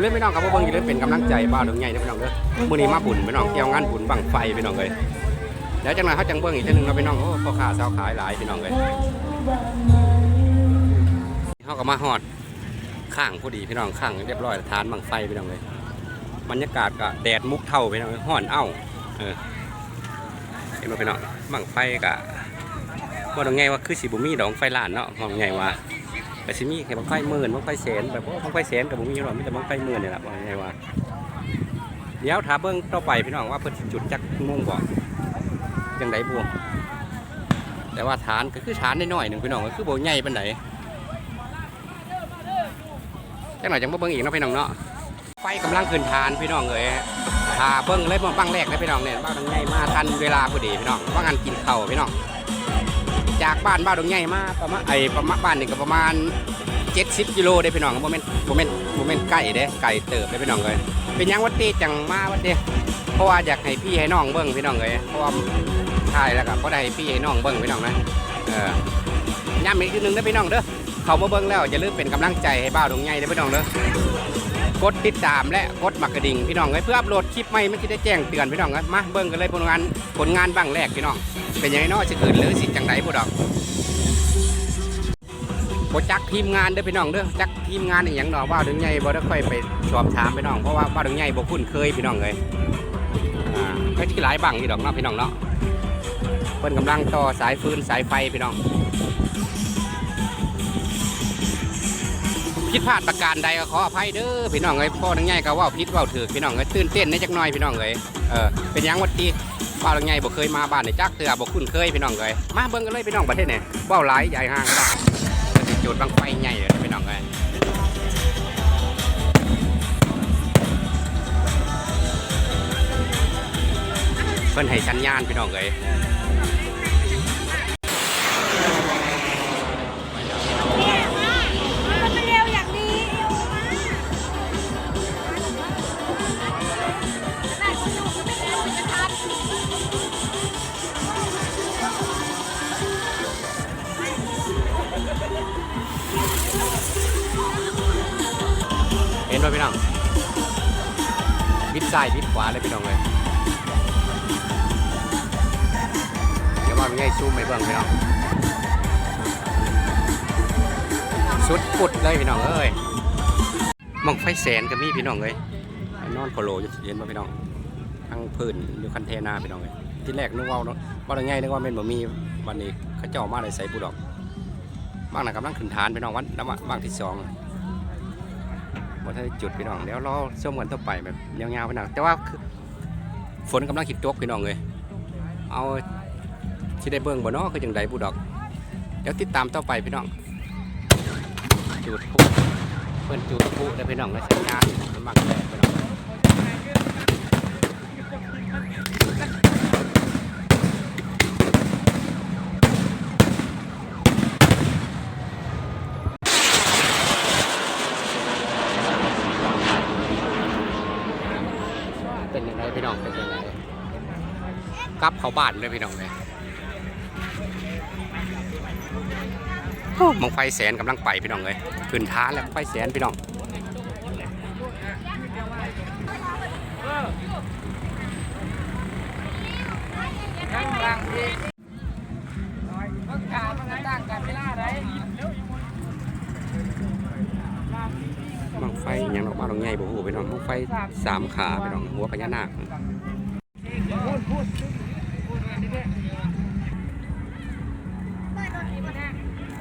เลยอย่าลืมพี่น้องครับว่าเบิ่งอย่าลืมเป็นกำลังใจบ้าวดงใหญ่นะพี่น้องเด้อมื้อนี้มาบุญพี่น้องเกี่ยวงานบุญบังไฟพี่น้องเลยแล้วจังหน่อยเขาจังเบิ่งอีกเทีนึงเนาะพี่น้องโอ้พ่อค้าสาวขายหลายพี่น้องเลยเขาก็มาฮอดข้างพอดีพี่น้องข้างเรียบร้อยทานบังไฟพี่น้องเลยบรรยากาศก็แดดมุกเท่าพี่น้องเลยฮ้อนเอ้าเออเห็นไหมพี่น้องบังไฟก็ว่าดงใหญ่ว่าคือสิบุมีดอกไฟล้านเนาะมองใหญ่ว่า แต่สิมีแค่บางไฟหมื่นบางไฟแสนแบบว่าบางไฟแสนกับบุมีหรอกมีแต่บางไฟหมื่นนี่แหละว่าไงว่า เดี๋ยวถาเบิ้งต่อไปพี่น้องว่าเพิ่นจุดจักมุ่งบ่จังไดบวงแต่ว่าฐานก็คือฐานน้อยๆหนึ่งพี่น้องก็คือโบ่ใหญ่ปานใดจังหน่อยจังบ่เบิ่งอีกนาะพี่น้องเนาะไฟกำลังขึ้นฐานพี่น้องเอ้ยถ้าเบิ่งเลยบ่บังแรกนะพี่น้องเนี่ยบ้านตรงใหญ่มาทันเวลาพอดีพี่น้องว่างันกินเข้าพี่น้อง จากบ้านบ้านดงใหญ่มาประมาณไอ้ประมาณบ้านนี่ก็ประมาณ 70กิโลได้พี่น้องโมเมนต์โมเมนต์โมเมนต์ไก่เด้ไก่เติบได้พี่น้องเลยเป็นยังวัดตีจังมาวัดเด้เพราะว่าอยากให้พี่ให้น้องเบิ้งพี่น้องเลยเพราะว่าถ่ายแล้วก็บ่ได้ให้พี่ให้น้องเบิ้งพี่น้องนะเออย่ำอีกทีหนึงได้พี่น้องเด้อ เขามาเบิ้งแล้วอย่าลืมเป็นกำลังใจให้บ้าวดงใหญ่เด้อพี่น้องเด้อกดติดตามและกดหมักกระดิ่งพี่น้องเลยเพื่ออัปโหลดคลิปใหม่ไมันจะได้แจ้งเตือนพี่น้องเลยมาเบิ้งกันเลยผลงานผลงานบ้างแรกพี่น้อง เป็นยังไงเนาะสิเกิดหรือสิจังไดบ่ดอกบจักทีมงานเด้อพี่น้องเด้อจักทีมงานอีหยังเนาะว่าถึงใหญ่บ่ได้ค่อยไปสอบถามพี่น้องเพราะว่าว่าถึงใหญ่บ่คุ้นเคยพี่น้องเลยอ่าก็ที่หลายบังอยู่ดอกเนาะพี่น้องเนาะเพิ่นกำลังต่อสายฟืนสายไฟพี่น้อง ผิดพลาดประการใดก็ขออภัยเด้อพี่น้องเอ้ยพ่อทั้งใหญ่ก็ว่าผิดว้าถูกพี่น้องเอ้ยตื่นเต้นในจักหน่อยพี่น้องเอ้ยเออเป็นยังวัดทีบ้านหลังใหญ่บ่เคยมาบ้านในจักเตือบ่คุ้นเคยพี่น้องเลยมาเบิ่งกันเลยพี่น้องประเทศไหนเว้าหลายใหญ่ห่างก็สิจุดบังไฟใหญ่เลยพี่น้องเลยเพิ่นให้สัญญาณพี่น้องเลย วาเลยพี่น้องเลยเดี๋ยวว่ามันง่ายซูมไปเบิ่งพี่น้องสุดปุดเลยพี่น้องเอ้ยมองไฟแสนก็มีพี่น้องเลยนอนโคโลอยู่เห็นป่ะพี่น้องทั้งพื้นอยู่คันเทนาพี่น้องเลยที่แรกนึกว่าเนาะว่าง่ายนึกว่าเป็นบ่มีวันนี้เขาเจ้ามาได้ใส่บุดอกบางน่ะกำลังขึ้นฐานพี่น้องวันแล้วบางที่สอง บ่ทันได้จุดพี่น้องเดี๋ยวรอชมกันต่อไปแบบยาวๆพี่น้องแต่ว่าฝนกำลังขิดตกพี่น้องเลยเอาสิได้เบิ่งบ่เนาะคือจังไดบุดอก เดี๋ยวติดตามต่อไปพี่น้องจุดพลุเพิ่นจุดพลุแล้วพี่น้องและสัญญาณมันมักแตกพี่น้องเป็นยังไงพี่น้องเป็นยังไงกลับเข้าบ้านเลยพี่น้องเลยโอ้มองไฟแสนกำลังไปพี่น้องเลยขึ้นท้าแล้วไฟแสนพี่น้องบังไฟอหยังดอกมาดอกใหญ่บ่ฮู้พี่น้องบังไฟสามขาพี่น้องหัวพญานาค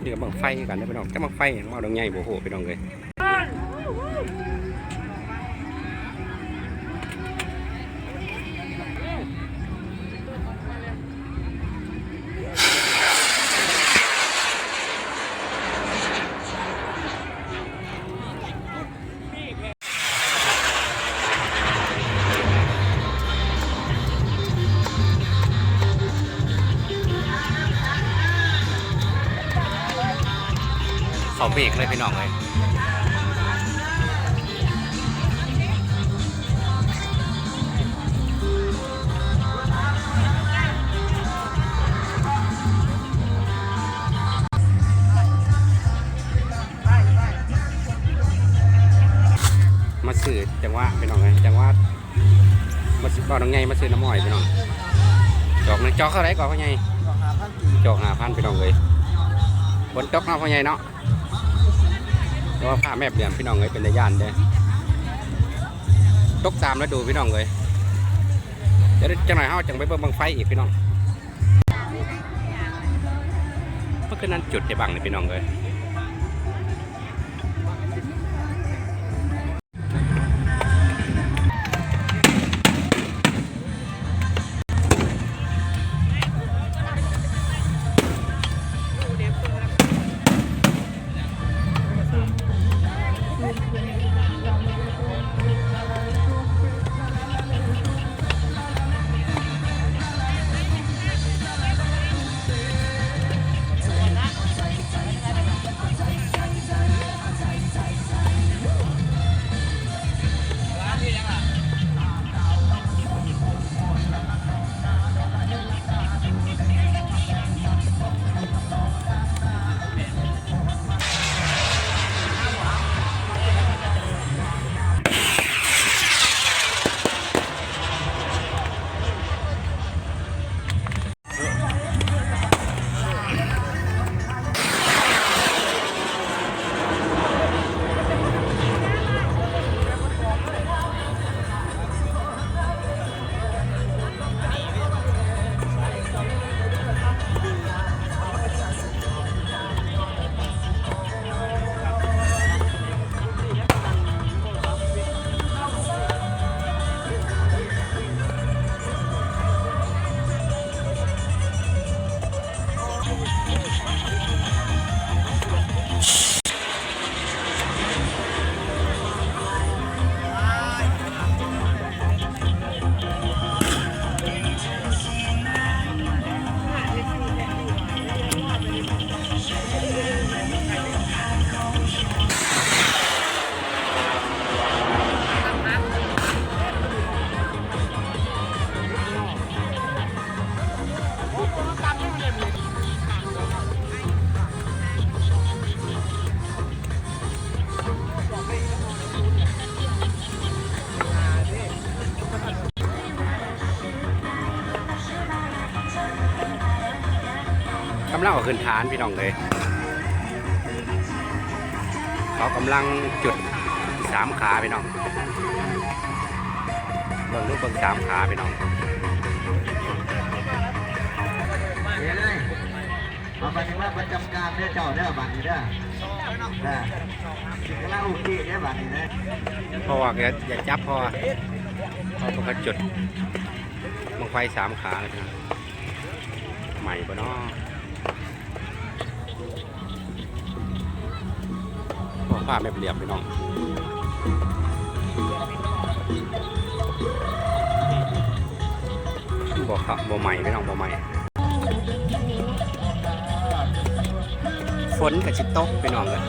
นี่ก็บังไฟกันเด้อพี่น้องจะบังไฟหยังมาดอกใหญ่บ่ฮู้พี่น้องเลย เบรกเลยพี่น้องเลยซื้อจังหวะพี่น้องไงจังหวะมาซื้อบ่าวน้องไงมาซื้อน้ำอ้อยพี่น้องจอกนึงจอกเท่าไรก่อนพ่อใหญ่ก็หาพันสี่จอกหาพันพี่น้องเลยฝนตกเนาะพ่อใหญ่เนาะ เพราะว่าผ้าแม่เปลี่ยนพี่น้องเลยเป็นตะย่านเด้ตกตามแล้วดูพี่น้องเลยเดี๋ยวจังหน่อยเฮาจังไปเบิ่งบังไฟอีกพี่น้องเมื่อคืนนั้นจุดให้บังเลยพี่น้องเลยำลังเอาขึ้นฐานพี่น้องเลยเขากำลังจุดสามขาพี่น้องเบิ่งรูปเบิ่งสามขาพี่น้องเดี๋ยวเลยมาบันทึกว่าประจำการเนี่ยเจ้าเนี่ยบัตรนี่เด้อนะกำลังโอเคเนี่ยบัตรนี่นะเพราะว่าอย่าอย่าจับเพอเพราะเขาจุดบังไฟสามขาเลยพี่น้องใหม่ปะเนาะ พอผ้าไม่เรียบพี่น้องบ่ครับบ่ใหม่พี่น้องบ่ใหม่ฝนกับชิตกพี่น้องเลย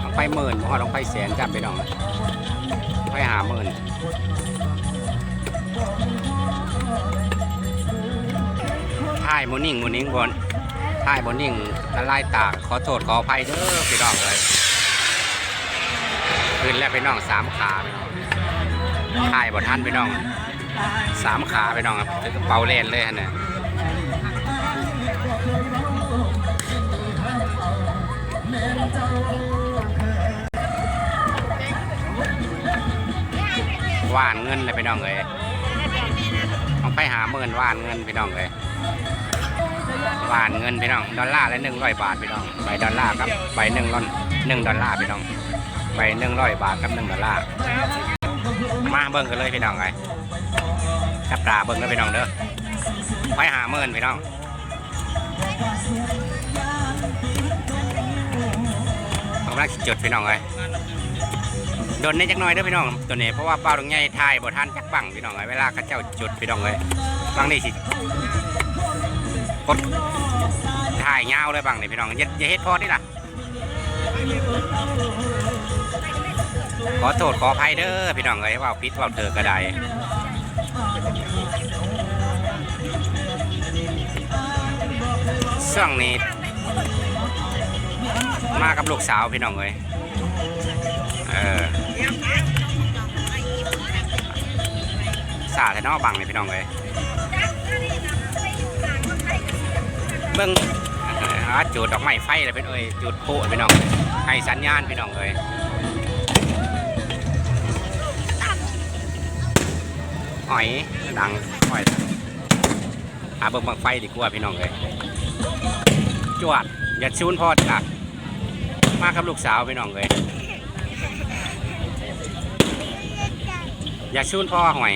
เอาไปหมื่นบ่ฮอดลงไปแสนจำพี่น้องเลยไปหาหมื่นถ่ายโมนิ่งโมนิ่งบน ถ่ายโมนิ่งละลายตากขอโทษขออภัยเด้อพี่น้องเลยขึ้นแล้วพี่น้องสามขาพี่น้องถ่ายบ่ทันพี่น้องสามขาพี่น้องครับถึงกับเป่าเล่นเลยฮะเนี่ยว่านเงินเลยพี่น้องเลยต้องไปหาหมื่นว่านเงินพี่น้องเลย วานเงินพี่น้อง ดอลลาร์ละหนึ่งร้อยบาทพี่น้อง ใบดอลลาร์กับใบหนึ่งร้อนหนึ่งดอลลาร์พี่น้อง ใบหนึ่งร้อยบาทกับหนึ่งดอลลาร์ มาเบิ่งกันเลยพี่น้องเลยจับตาเบิ่งเลยพี่น้องเด้อไปหาหมื่นพี่น้องกำลังจุดพี่น้องเลยโดนในจักหน่อยเด้อพี่น้องตัวนี้เพราะว่าเป้าตรงใหญ่ทายบ่ทันจักบังพี่น้องเลยเวลาเขาเจ้าจุดพี่น้องเลยบังนี่สิ กดถ่ายเงาเลยบังเนี่ยพี่น้องอย่าอย่าเฮ็ดพอนี่ล่ะขอโทษขออภัยเด้อพี่น้องเลยว่าพิษว่าเธอกระได้ช่วงนี้ มากับลูกสาวพี่น้องเลยเออสาดแต่นอกบังเลยพี่น้องเลย เบิ่งจุดดอกไม้ไฟเลยพี่น้องเอ้ยจุดโพพี่น้องให้สัญญาณพี่น้องเลยหอยดังหอยหาเบิ่งบังไฟดีกว่าพี่น้องเลยจวดอย่าชูนพอดอะมากับลูกสาวพี่น้องเลยอย่าชูนพ่อหอย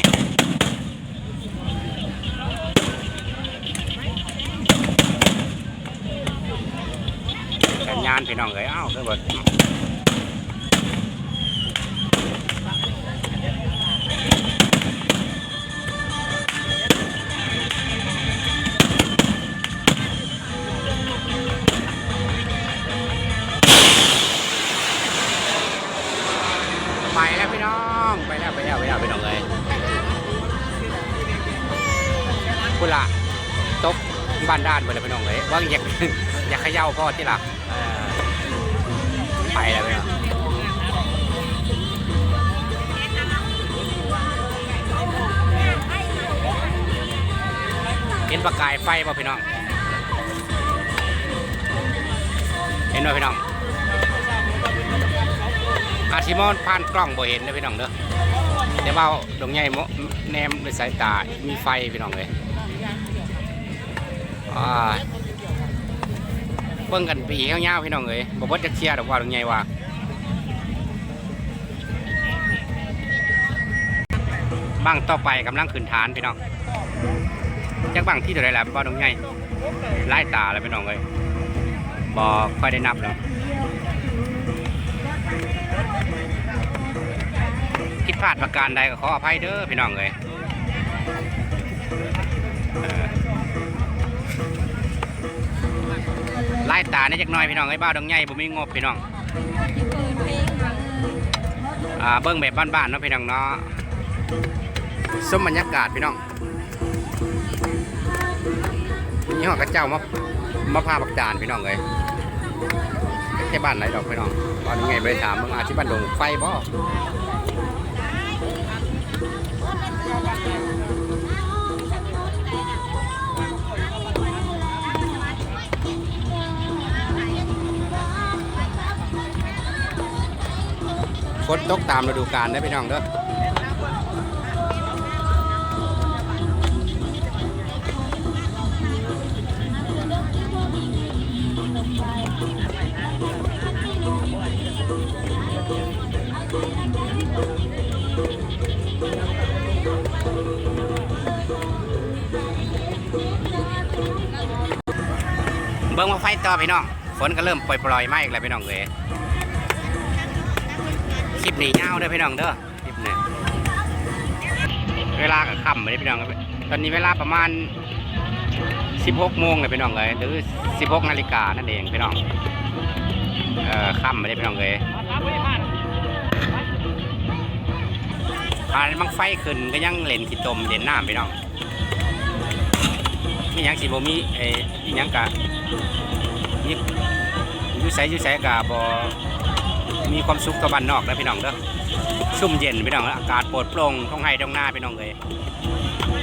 าณพี่น้องเลยอ้าคือเบิดไปแล้วพี่น้องไปแล้วไปแล้วไปแล้วพี่น้องเลยคุณล่ะตกบ้านด้านไปเลยพี่น้องเลยว่าอยากอยากเขย่าพ่อที่ล่ะ นประกายไฟป่ะพี่น้อง เห็นไหมพี่น้อง อาชิมอนผ่านกล้องบ่เห็นนะพี่น้องเด้อเดี๋ยวเบาดงใหญ่แนมด้วยสายตา มีไฟพี่น้องเลยอ่าเบิ่งกันปีเงี้ยวๆพี่น้องเลยบ่เบิดจะเคลียร์ดอกว่าดงใหญ่ว่าบังต่อไปกำลังขึ้นฐานพี่น้อง จักบังที่เท่าไหรแล้วบ่ดงใหญ่ไล่ตาแล้วพี่น้องเลยบ่ค่อยได้นับแล้วผิดพลาดประการใดก็ขออภัยเด้อพี่น้องเลยไล่ตาในจักน่อยพี่น้องไอ้ยบ้าดงใหญ่บ่มีงบพี่น้องอ่าเบิ้งแบบบ้านๆเนาะพี่น้องเนาะสมบรรยากาศพี่น้อง นี่หอกระเจ้ามามาพาบักจานพี่น้องเลยแค่บ้านไหนดอกพี่น้องตอนนี้ไงไปถามมึงอาชีพบ้านดงไฟบ่ฝนตกตามฤดูกาลได้พี่น้องเด้อ เบิ่งมาไฟต่อพี่น้อง ฝนก็เริ่มปล่อยๆมาอีกแล้วพี่น้องเลยคลิปนี้ยาวเด้อพี่น้องเด้อคลิปนี้เวลากับค่ำเลยพี่น้องตอนนี้เวลาประมาณ 16โมงเลยพี่น้องเลยหรือ 16นาฬิกานั่นเองพี่น้องเอ่อค่ำเลยพี่น้องเลยผ่านบังไฟขึ้นก็ยังเล่นขี้ตมเล่นน้ำพี่น้อง นี่ยังสิบ่มีไอ้นี่ยังกะนี่อยูไสอยูไสกะบ่มีความสุขกับบ้านนอกแล้วพี่น้องเด้อชุ่มเย็นพี่น้องอากาศโปร่งโปร่งท้องไห้ท้องหน้าพี่น้องเลย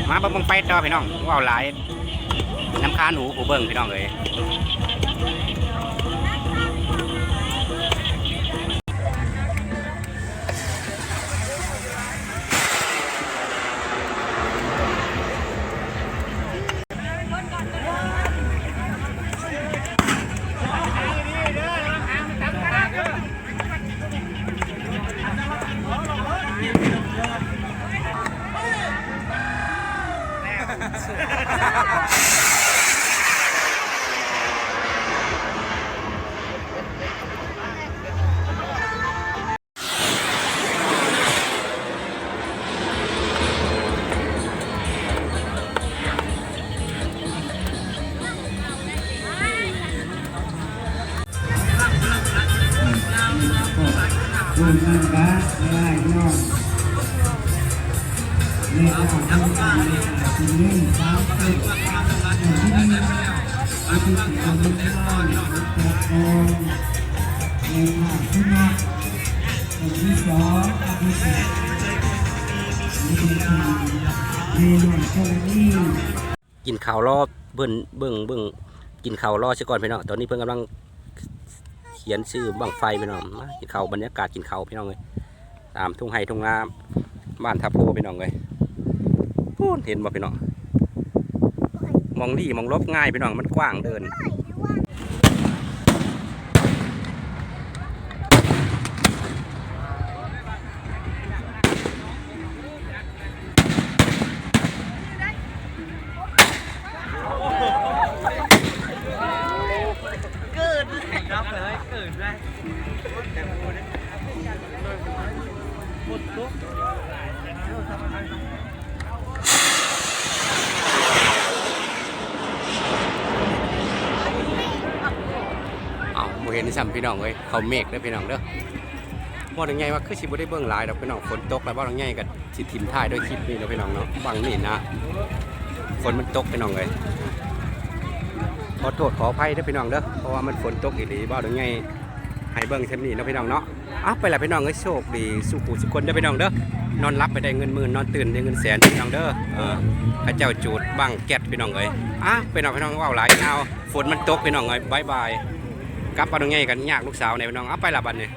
มาเบิ่งไปต่อพี่น้องว่าวหลายน้ำค้านหูผู้เบิ่งพี่น้องเลย กินข้าวรอเบิ่นเบิ่งเบิ่งกินข้าวรอซะก่อนพี่น้องตอนนี้เพิ่นกำลังเขียนชื่อบังไฟพี่น้องมากินข้าวบรรยากาศกินข้าวพี่น้องเลยตามทุ่งไห่ทุ่งนาบ้านทับโพพี่น้องเลยพูนเห็นบ่พี่น้อง มองดีมองลบง่ายพี่น้องมันกว้างเดิน ซ้ำพี่น้องเอ้ยเขาเมฆเด้อพี่น้องเด้อบ่ได้ไงว่าคือสิบ่ได้เบิ่งหลายดอกพี่น้องฝนตกแล้วบ่ได้ไงก็สิทิมท้ายด้วยคลิปนี้เนาะพี่น้องเนาะบังนี่นะฝนมันตกพี่น้องเอ้ยขอโทษขออภัยเด้อพี่น้องเด้อเพราะว่ามันฝนตกอีหลีบ่ได้ไงให้เบิ่งเท่านี้เนาะพี่น้องเนาะเอาไปละพี่น้องเอ้ยโชคดีสุขุสุขคนเด้อพี่น้องเด้อนอนรับไปได้เงินหมื่นนอนตื่นได้เงินแสนพี่น้องเด้อเออพระเจ้าจูดบังแก๊สพี่น้องเอ้ยอะพี่น้องพี่น้องเว้าหลายเอาฝนมันตกพี่น้องเอ้ยบ๊ายบาย กลับบ้านง่ายกันยากลูกสาวในพี่น้องเอาไปละบัดเนี่ย